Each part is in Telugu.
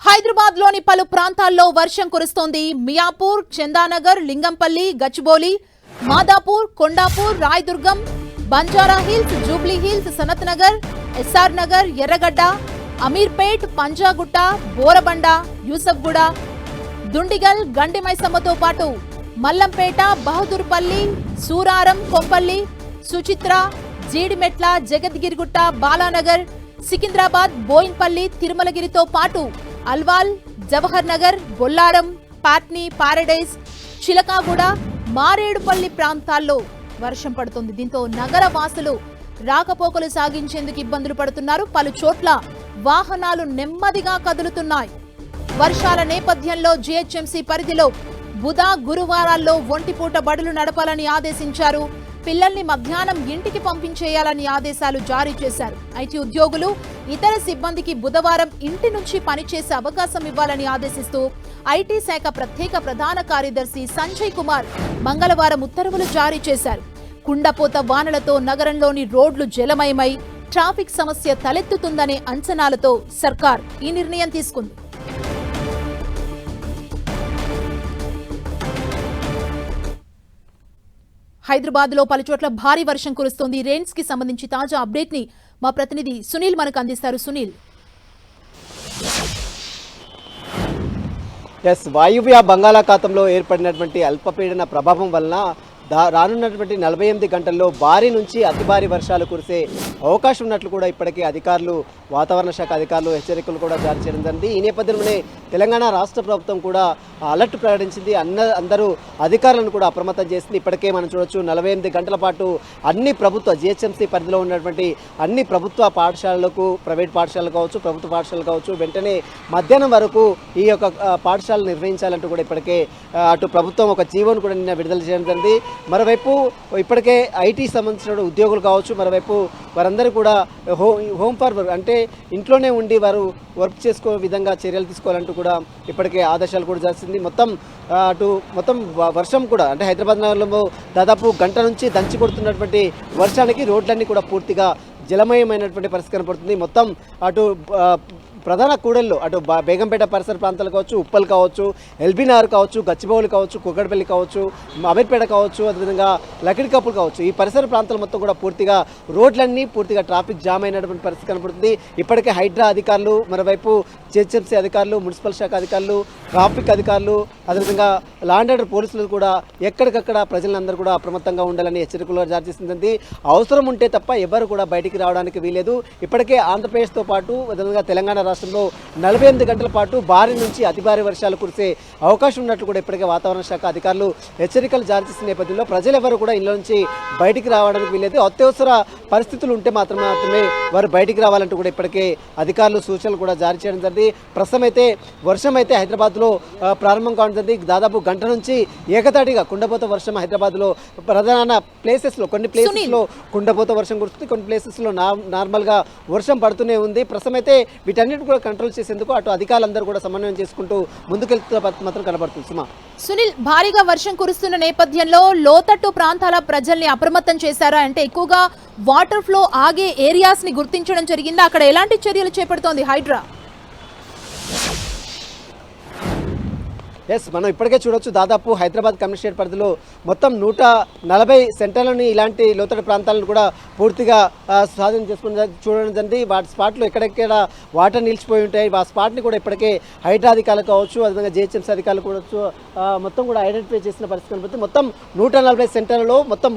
హైదరాబాద్లోని పలు ప్రాంతాల్లో వర్షం కురుస్తోంది. Miyapur Chandanagar Lingampally Gachibowli Madhapur Kondapur Rayadurgam Banjara Hills Jubilee Hills Sanath Nagar SR Nagar Erragadda Ameerpet Panjagutta Borabanda Yousufguda Dundigal గండిమైసమ్మతో పాటు మల్లంపేట బహదూర్పల్లి సూరారం కొంపల్లి సుచిత్ర జీడిమెట్ల జగద్గిరిగుట్ట బాలానగర్ సికింద్రాబాద్ బోయిన్పల్లి తిరుమలగిరితో పాటు అల్వాల్ జవహర్ నగర్ బొల్లారం పాట్నీ పారడైజ్ చిలకాగూడ మారేడుపల్లి ప్రాంతాల్లో వర్షం పడుతుంది. దీంతో నగర వాసులు రాకపోకలు సాగించేందుకు ఇబ్బందులు పడుతున్నారు. పలు చోట్ల వాహనాలు నెమ్మదిగా కదులుతున్నాయి. వర్షాల నేపథ్యంలో జీహెచ్ఎంసీ పరిధిలో బుధ గురువారాల్లో ఒంటిపూట బడులు నడపాలని ఆదేశించారు. పిల్లల్ని మధ్యాహ్నం ఇంటికి పంపించేయాలని ఆదేశాలు జారీ చేశారు. ఐటీ ఉద్యోగులు ఇతర సిబ్బందికి బుధవారం ఇంటి నుంచి పనిచేసే అవకాశం ఇవ్వాలని ఆదేశిస్తూ ఐటీ శాఖ ప్రత్యేక ప్రధాన కార్యదర్శి సంజయ్ కుమార్ మంగళవారం ఉత్తర్వులు జారీ చేశారు. కుండపోత వానలతో నగరంలోని రోడ్లు జలమయమై ట్రాఫిక్ సమస్య తలెత్తుతుందనే అంచనాలతో సర్కార్ ఈ నిర్ణయం తీసుకుంది. హైదరాబాద్లో పలుచోట్ల భారీ వర్షం కురుస్తోంది. రెయిన్స్కి సంబంధించి తాజా అప్డేట్ని మా ప్రతినిధి సునీల్ మనకు అందిస్తారు. సునీల్. ఎస్ వాయువ్య బంగాళాఖాతంలో ఏర్పడినటువంటి అల్పపీడన ప్రభావం వలన రానున్నటువంటి నలభై ఎనిమిది గంటల్లో భారీ నుంచి అతి భారీ వర్షాలు కురిసే అవకాశం ఉన్నట్లు కూడా ఇప్పటికే అధికారులు వాతావరణ శాఖ అధికారులు హెచ్చరికలు కూడా జారీ చేయడం జరిగింది. ఈ నేపథ్యంలోనే తెలంగాణ రాష్ట్ర ప్రభుత్వం కూడా అలర్ట్ ప్రకటించింది. అన్న అందరూ అధికారులను కూడా అప్రమత్తం చేసింది. ఇప్పటికే మనం చూడొచ్చు నలభై ఎనిమిది గంటల పాటు అన్ని ప్రభుత్వ జిహెచ్ఎంసీ పరిధిలో ఉన్నటువంటి అన్ని ప్రభుత్వ పాఠశాలలకు ప్రైవేట్ పాఠశాలలు కావచ్చు ప్రభుత్వ పాఠశాలలు కావచ్చు వెంటనే మధ్యాహ్నం వరకు ఈ యొక్క ఆ, పాఠశాలలు నిర్వహించాలంటూ కూడా ఇప్పటికే అటు ప్రభుత్వం ఒక జీవోను కూడా నిన్న విడుదల చేయడం జరిగింది. మరోవైపు ఇప్పటికే ఐటీ సంబంధించిన ఉద్యోగులు కావచ్చు మరోవైపు వారందరూ కూడా హో హోమ్ ఫర్ వర్క్ అంటే ఇంట్లోనే ఉండి వారు వర్క్ చేసుకో విధంగా చర్యలు తీసుకోవాలంటూ కూడా ఇప్పటికే ఆదేశాలు కూడా చేసింది మొత్తం అటు మొత్తం వర్షం కూడా అంటే హైదరాబాద్ నగరంలో దాదాపు గంట నుంచి దంచి కొడుతున్నటువంటి వర్షానికి రోడ్లన్నీ కూడా పూర్తిగా జలమయమైనటువంటి పరిస్థితి కనపడుతుంది. మొత్తం అటు ప్రధాన కూడళ్ళు అటు బేగంపేట పరిసర ప్రాంతాలు కావచ్చు ఉప్పల్ కావచ్చు ఎల్బీనార్ కావచ్చు గచ్చిబౌలి కావచ్చు కుక్కడపల్లి కావచ్చు అమీర్పేట కావచ్చు అదేవిధంగా లకిడి కప్పులు కావచ్చు. ఈ పరిసర ప్రాంతాలు మొత్తం కూడా పూర్తిగా రోడ్లన్నీ పూర్తిగా ట్రాఫిక్ జామ్ అయినటువంటి పరిస్థితి కనబడుతుంది ఇప్పటికే హైడ్రా అధికారులు మరోవైపు జిహెచ్ఎంసీ అధికారులు మున్సిపల్ శాఖ అధికారులు ట్రాఫిక్ అధికారులు అదేవిధంగా లాండ్ ఆర్డర్ పోలీసులు కూడా ఎక్కడికక్కడ ప్రజలందరూ కూడా అప్రమత్తంగా ఉండాలని హెచ్చరికలు జారీ చేసింది అవసరం ఉంటే తప్ప ఎవరు కూడా బయటికి రావడానికి వీలేదు ఇప్పటికే ఆంధ్రప్రదేశ్తో పాటు అదేవిధంగా తెలంగాణ రాష్ట్రంలో నలభై ఎనిమిది గంటల పాటు భారీ నుంచి అతి భారీ వర్షాలు కురిసే అవకాశం ఉన్నట్లు కూడా ఇప్పటికే వాతావరణ శాఖ అధికారులు హెచ్చరికలు జారీ చేసిన నేపథ్యంలో ప్రజలెవరూ కూడా ఇళ్ళ నుంచి బయటికి రావడానికి వీలైతే అత్యవసర పరిస్థితులు ఉంటే మాత్రం మాత్రమే వారు బయటికి రావాలంటూ కూడా ఇప్పటికే అధికారులు సూచనలు కూడా జారీ చేయడం జరిగింది. ప్రస్తుతం అయితే వర్షం అయితే హైదరాబాద్లో ప్రారంభం కావడం జరిగింది. దాదాపు గంట నుంచి ఏకతాటిగా కుండపోత వర్షం హైదరాబాద్లో ప్రధాన ప్లేసెస్లో కొన్ని ప్లేసెస్లో కుండపోత వర్షం కురుస్తుంది. కొన్ని ప్లేసెస్లో నార్మల్గా వర్షం పడుతూనే ఉంది. ప్రస్తుతం అయితే వీటన్నిటి కూడా కంట్రోల్ చేసేందుకు అటు అధికారులందరూ కూడా సమన్వయం చేసుకుంటూ ముందుకెళ్తున్న మాత్రం కనబడుతుంది. సుమా. సునీల్ భారీగా వర్షం కురుస్తున్న నేపథ్యంలో లోతట్టు ప్రాంతాల ప్రజల్ని అప్రమత్తం చేశారా? అంటే ఎక్కువగా వాటర్ ఫ్లో ఆగే ఏరియాస్ని గుర్తించడం జరిగింది? అక్కడ ఎలాంటి చర్యలు చేపడుతోంది హైడ్రా? ఎస్ మనం ఇప్పటికే చూడొచ్చు. దాదాపు హైదరాబాద్ కమిషనరేట్ పరిధిలో మొత్తం నూట నలభై సెంటర్లని ఇలాంటి లోతట్టు ప్రాంతాలను కూడా పూర్తిగా స్వాధీనం చేసుకుని చూడడం జరిగింది. వాటి స్పాట్లు ఎక్కడెక్కడ వాటర్ నిలిచిపోయి ఉంటాయి ఆ స్పాట్ని కూడా ఇప్పటికే హైడ్రా అధికారులు కావచ్చు అదేవిధంగా జిహెచ్ఎంసీ అధికారులు కూడా మొత్తం కూడా ఐడెంటిఫై చేసిన పరిస్థితి కనబడుతుంది. మొత్తం నూట నలభై సెంటర్లలో మొత్తం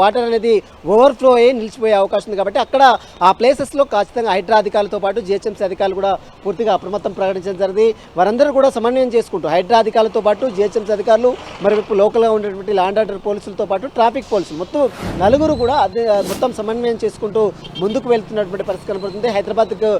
వాటర్ అనేది ఓవర్ఫ్లో అయ్యి నిలిచిపోయే అవకాశం ఉంది కాబట్టి అక్కడ ఆ ప్లేసెస్లో ఖచ్చితంగా హైడ్రా అధికారులతో పాటు జిహెచ్ఎంసీ అధికారులు కూడా పూర్తిగా అప్రమత్తం ప్రకటించడం జరిగింది. వారందరూ కూడా సమన్వయం చేసుకుంటూ హైడ్రా అధికారులతో పాటు జిహెచ్ఎంసీ అధికారులు మరోవైపు లోకల్గా ఉండేటువంటి ల్యాండ్ ఆర్డర్ పోలీసులతో పాటు ట్రాఫిక్ పోలీసులు. మొత్తం నలుగురు కూడా మొత్తం సమన్వయం చేసుకుంటూ ముందుకు వెళ్తున్నటువంటి పరిస్థితి కనబడుతుంది. హైదరాబాద్కు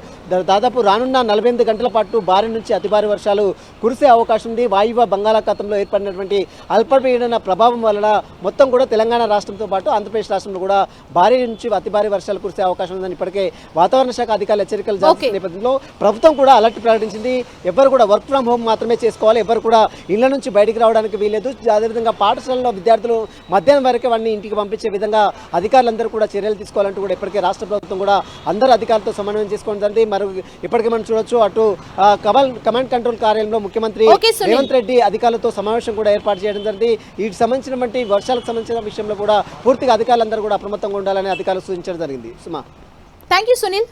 దాదాపు రానున్న నలభై ఎనిమిది గంటల పాటు భారీ నుంచి అతి భారీ వర్షాలు కురిసే అవకాశం ఉంది. వాయువ్య బంగాళాఖాతంలో ఏర్పడినటువంటి అల్పపీడన ప్రభావం వలన మొత్తం కూడా తెలంగాణ రాష్ట్రంతో పాటు ఆంధ్రప్రదేశ్ రాష్ట్రంలో కూడా భారీ నుంచి అతి భారీ వర్షాలు కురిసే అవకాశం ఉందని ఇప్పటికే వాతావరణ శాఖ అధికారులు హెచ్చరికలు జారీ నేపథ్యంలో ప్రభుత్వం కూడా అలర్ట్ ప్రకటించింది. ఎవరు కూడా వర్క్ ఫ్రమ్ హోమ్ మాత్రమే చేసుకోవాలి. ఎవరు కూడా ఇళ్ళ నుంచి బయటికి రావడానికి వీలేదు అదేవిధంగా పాఠశాలలో విద్యార్థులు మధ్యాహ్నం వరకే వాడిని ఇంటికి పంపించే విధంగా అధికారులందరూ కూడా చర్యలు తీసుకోవాలంటూ కూడా ఇప్పటికే రాష్ట్ర ప్రభుత్వం కూడా అందరు అధికారులతో సమన్వయం చేసుకోవడం జరిగింది. మరి ఇప్పటికే మనం చూడొచ్చు అటు కమాల్ కమాండ్ కంట్రోల్ కార్యాలయంలో ముఖ్యమంత్రి. రేవంత్ రెడ్డి అధికారులతో సమావేశం కూడా ఏర్పాటు చేయడం జరిగింది. వీటికి సంబంధించినటువంటి వర్షాలకు సంబంధించిన విషయంలో కూడా పూర్తిగా అధికారులందరూ కూడా అప్రమత్తంగా ఉండాలని అధికారులు సూచించడం జరిగింది. సుమా. Thank you Sunil